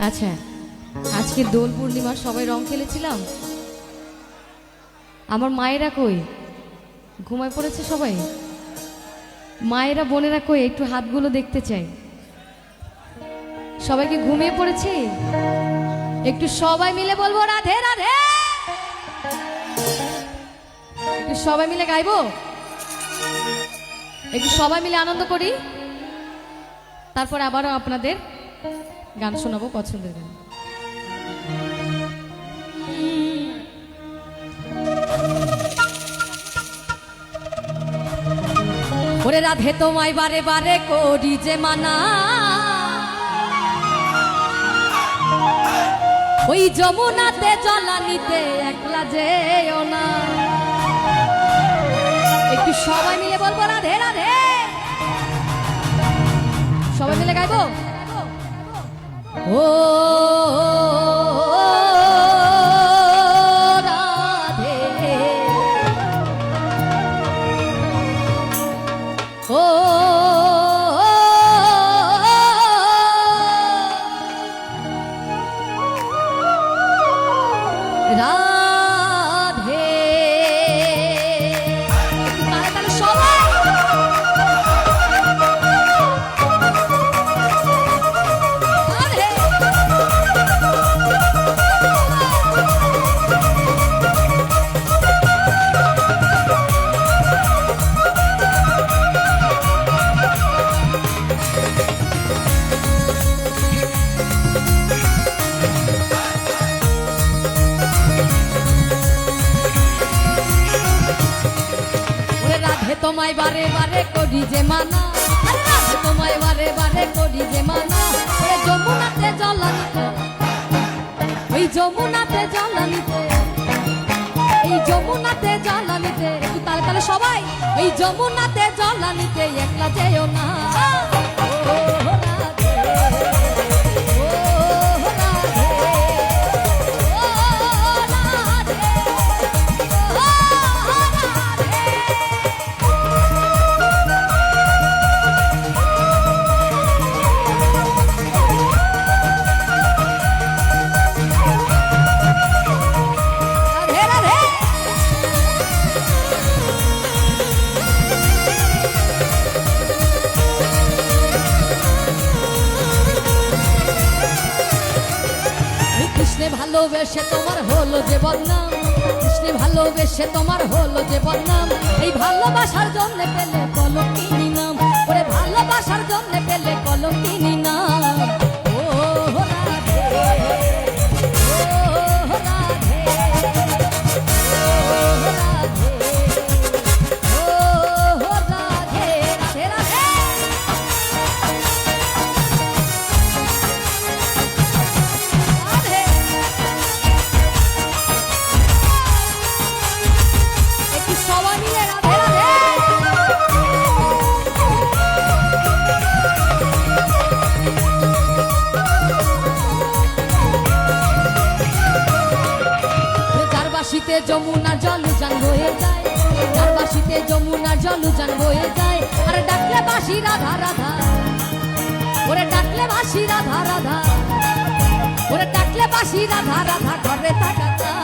আচ্ছা আজকে দোল পূর্ণিমার সবাই রং খেলেছিলাম? আমার মায়েরা কই? ঘুমায় পড়েছে সবাই? মায়েরা, বোনেরা কই? একটু হাতগুলো দেখতে চাই। সবাইকে ঘুমিয়ে পড়েছি? একটু সবাই মিলে বলব, রাধে রাধে! একটু সবাই মিলে গাইবো? একটু সবাই মিলে আনন্দ করি? তারপর আবারও আপনাদের গান শোনাবো পছন্দের গান। ওরে রাধে, তোমায় বারে বারে করি যে মানা। ওই যমুনাতে জলা নিতে একলা যেও না। একটু সবাই মিলে বলব, রাধে রাধে। সবাই মিলে গাইবো ও তোমায় বারে বারে করি যে মানা তোমায় বারে বারে করি যে মানা ওরে যমুনাতে জলানিতে ওই যমুনাতে জলানিতে এই যমুনাতে জলানিতে একটু তালে তালে সবাই এই যমুনাতে জলানিতে একলা যেও না ভালোবেসে তোমার হলো যে বদনাম। কৃষ্ণে ভালোবেসে তোমার হলো যে বদনাম। এই ভালোবাসার জন্য পেলে কলঙ্কিনী নাম। ওরে ভালোবাসার জন্য পেলে কলঙ্কিনী নাম। যমুনা জল জান বয়ে যায়। যার বাসিতে যমুনা জল জান বয়ে যায়। আর ডাকলে বাসি রাধা রাধা। ওরে ডাকলে বাসি রাধা রাধা। ওরে ডাকলে বাসি রাধা রাধা। ঘরে থাকা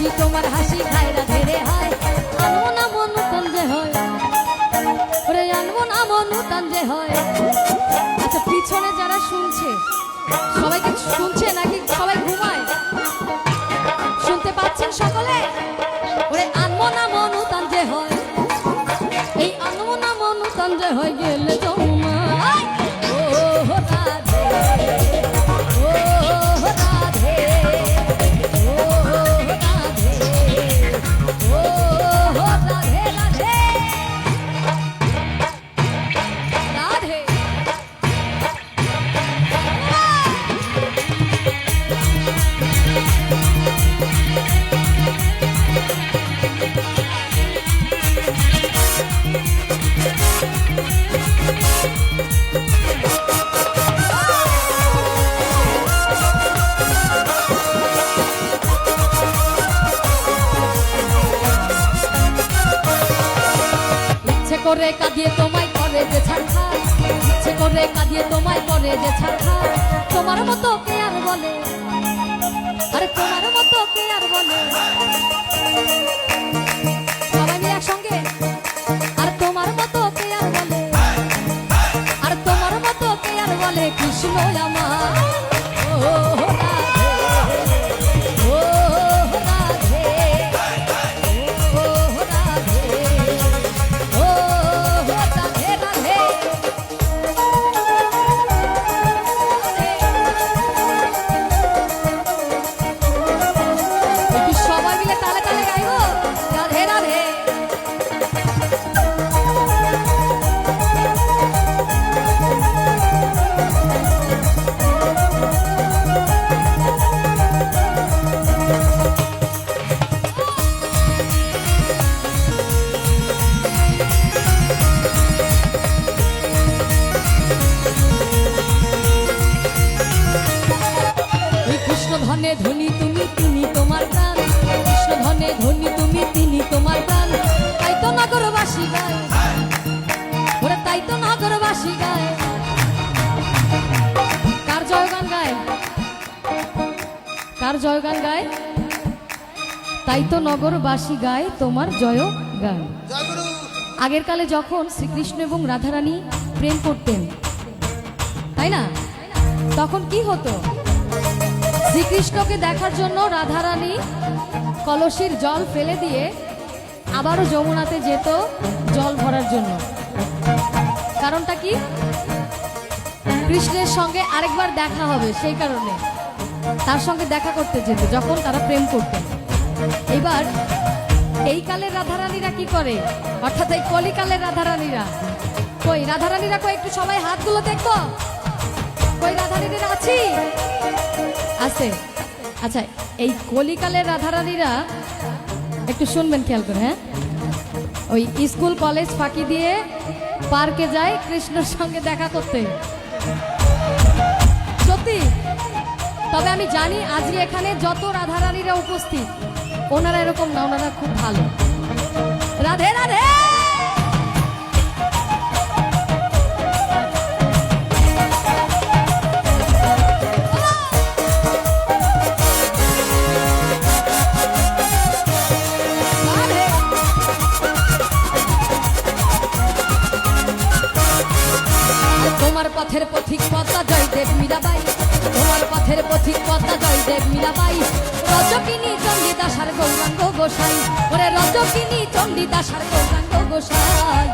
বাসি তোমার হাসি খায়রা ধেরে হায়। আনব না মন যে হয়। আনব না মন যে হয়। আচ্ছা পিছনে যারা শুনছে, সবাই কি শুনছে নাকি সবাই ঘুমায়? শুনতে পাচ্ছেন সকলে? ওরে আনব না মন যে হয়। এই আনব না মন যে হয়ে করে কাঁদিয়ে তোমায় করে যে ছাড়া ইচ্ছে করে কাঁদিয়ে তোমায় করে যে ছাড়া তোমার মতো কে আর বলে? আরে তোমার মতো কে আর বলে? কার জয়গান গায়। তাই তো নগরবাসী গায় তোমার জয় গান। আগের কালে যখন শ্রীকৃষ্ণ এবং রাধারানী প্রেম করতেন, তাই না? তখন কি হতো? শ্রীকৃষ্ণকে দেখার জন্য রাধারানী কলসির জল ফেলে দিয়ে আবারও যমুনাতে যেত জল ভরার জন্য। কারণটা কি? কৃষ্ণের সঙ্গে আরেকবার দেখা হবে সেই কারণে। তার সঙ্গে দেখা করতে যেত, যখন তারা প্রেম করতেন এবার এই কালের রাধারানীরা কি করে? অর্থাৎ এই কলিকালের রাধারানীরা। কই রাধারানীরা কই, একটু সবাই হাতগুলো দেখো কই, রাধারানীরা আছি? আছে। আচ্ছা এই কলিকালের রাধারানীরা একটু শুনবেন, খেয়াল করে হ্যাঁ? ওই স্কুল, কলেজ ফাঁকি দিয়ে পার্কে যায় কৃষ্ণর সঙ্গে দেখা করতে। তবে আমি জানি আজকে এখানে যত রাধারানীরা উপস্থিত, ওনারা এরকম না ওনারা খুব ভালো। রাধে রাধে! চণ্ডীদাসার গৌরাঙ্গ গোসাই। ওরে রজকিনী চণ্ডীদাসার গৌরাঙ্গ গোসাই।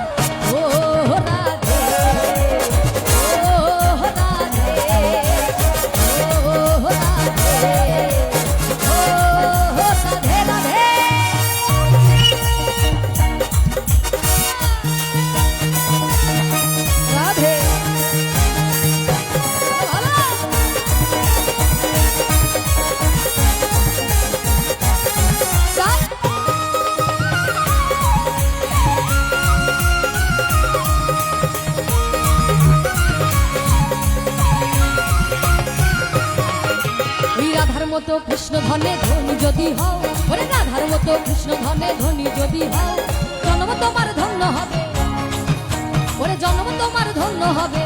রাধার কৃষ্ণ ধনে ধনী যদি হও জন্ম তোমার ধন্য হবে। ওরে, জন্ম তোমার ধন্য হবে।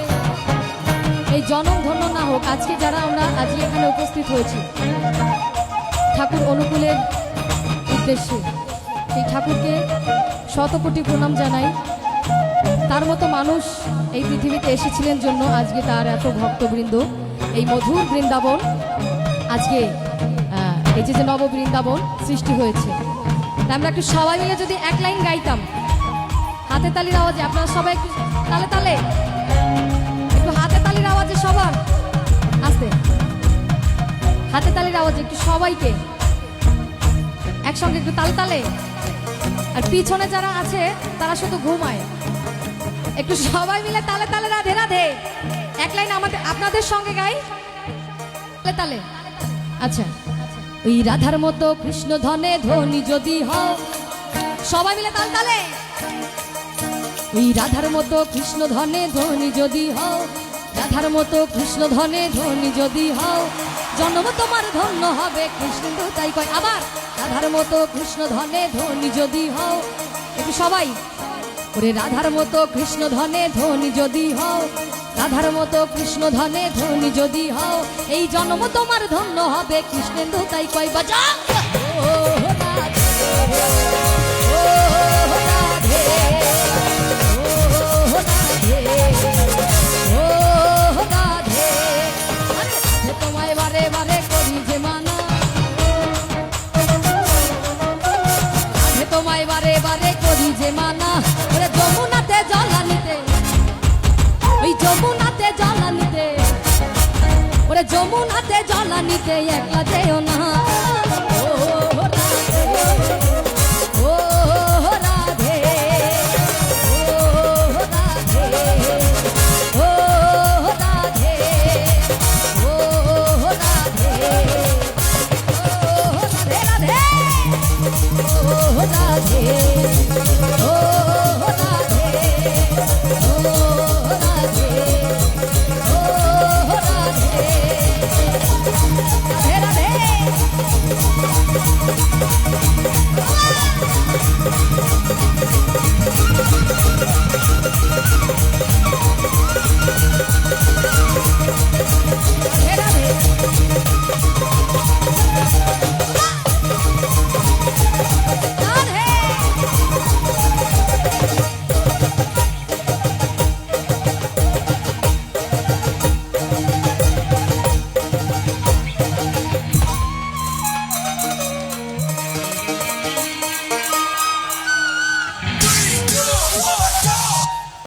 এই জনম ধন্য না হোক, আজকে যারা আমরা, আজকে এখানে উপস্থিত হয়েছি, ঠাকুর অনুকূলের উদ্দেশ্যে সেই ঠাকুরকে শতকোটি প্রণাম জানাই। তার মতো মানুষ এই পৃথিবীতে এসেছিলেন জন্য আজকে তার এত ভক্তবৃন্দ। এই মধুর বৃন্দাবন আজকে এই যে যে নব বৃন্দাবন সৃষ্টি হয়েছে। আমরা একটু সবাই মিলে যদি এক লাইন গাইতাম। হাতে তালির আওয়াজে, আপনারা সবাই একটু তালে তালে। একটু হাতে তালির আওয়াজে সবার। আস্তে হাতে তালির আওয়াজে একটু সবাইকে। একসঙ্গে একটু তালে তালে। আর পিছনে যারা আছে, তারা শুধু ঘুমায়। একটু সবাই মিলে তালে তালে, রাধে রাধে। এক লাইন আমাদের আপনাদের সঙ্গে গাই। তালে তালে। আচ্ছা। ওই রাধার মতো কৃষ্ণ ধনে ধনী যদি হও সবাই মিলে তাল তালে। ওই রাধার মতো কৃষ্ণ ধনে ধনী যদি হও রাধার মতো কৃষ্ণ ধনে ধনী যদি হও জন্ম তোমার ধন্য হবে কৃষ্ণেন্দু, তাই কয় আবার। রাধার মতো কৃষ্ণ ধনে ধনী যদি হও একটু সবাই। ওরে রাধার মতো কৃষ্ণ ধনে ধনী যদি হও রাধার মতো কৃষ্ণ ধনে ধনি যদি হও, এই জন্ম তোমার ধন্য হবে। কৃষ্ণেন্দু, তাই কয় বাজা জ্বালানিতে একলা যেও না